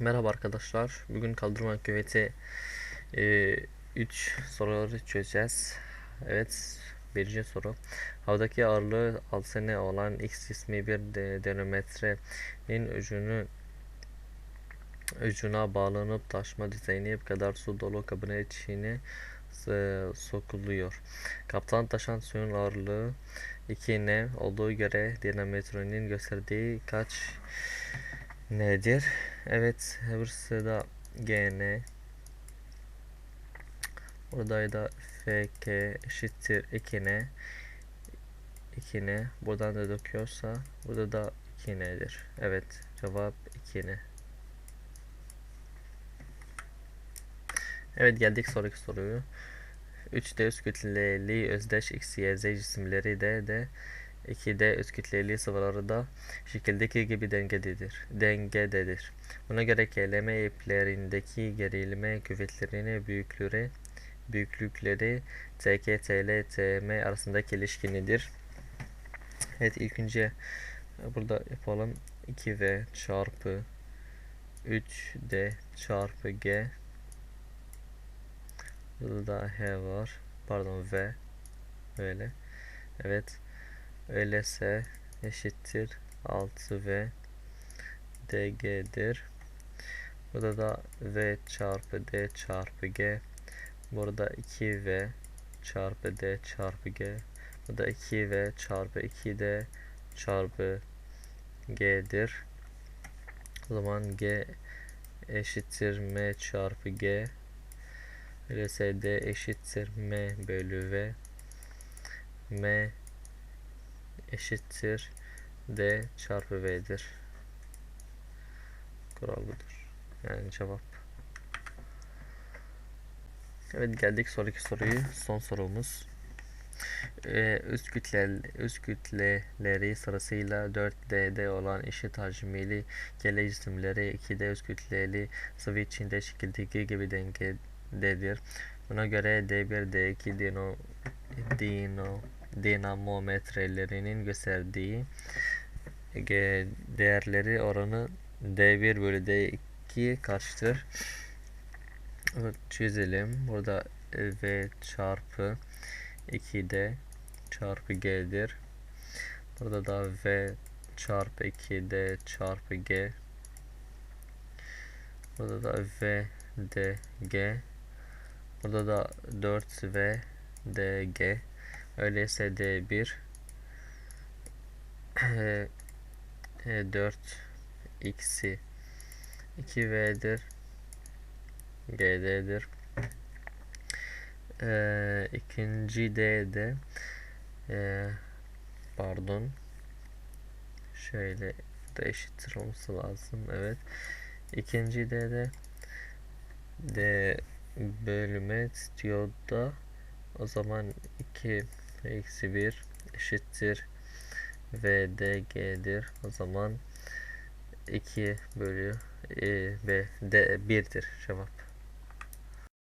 Merhaba arkadaşlar. Bugün kaldırma küveti 3 soruları çözeceğiz. Evet, birinci soru. Havadaki ağırlığı 6 ne olan X cismi bir de, denometrenin ucunu ucuna bağlanıp taşma düzeyine kadar su dolu kabına içine e, sokuluyor. Kaptan taşan suyun ağırlığı 2 ne olduğu göre dinametrenin gösterdiği kaç nedir? Evet, burası da GN. Burada da FK eşittir 2N. 2N. Buradan da döküyorsa burada da 2N'dir. Evet, cevap 2N. Evet geldik sonraki soruyu. 3D üst kütleli özdeş X, Y, Z cisimleri de de 2D üst kütleli sıvıları da şekildeki gibi dengededir. Dengededir. Buna göre kelime iplerindeki gerilme kuvvetlerinin büyüklüğü büyüklükleri TK, TL, TM arasındaki ilişki nedir? Evet ilk önce burada yapalım. 2V çarpı 3D çarpı G Burada da H var. Pardon V. Böyle. Evet. Öyleyse eşittir 6V dg'dir. Burada da V çarpı D çarpı G. Burada 2V çarpı D çarpı G. Burada 2V çarpı 2D çarpı G'dir. O zaman G eşittir M çarpı G. Öyleyse D eşittir M bölü V. M eşittir D çarpı V'dir. Kural budur. Yani cevap. Evet geldik sonraki soruyu. Son sorumuz. Ee, üst, kütle, üst kütleleri sırasıyla 4D'de olan eşit hacmili kele cisimleri 2D üst kütleli sıvı içinde şekildeki gibi dengededir. Buna göre D1, D2 dino, dino, dinamometrelerinin gösterdiği değerleri oranı D1 bölü D2 kaçtır? Çizelim. Burada V çarpı 2D çarpı G'dir. Burada da V çarpı 2D çarpı G. Burada da V D G. Burada da 4V D G. Öyleyse D1 4 x'i 2V'dir. GD'dir. Ee, ikinci D'de e, pardon şöyle da eşittir olması lazım. Evet. İkinci D'de D bölüme istiyor da o zaman 2 eksi 1 eşittir VDG'dir. O zaman 2 bölü e, B D 1'dir cevap.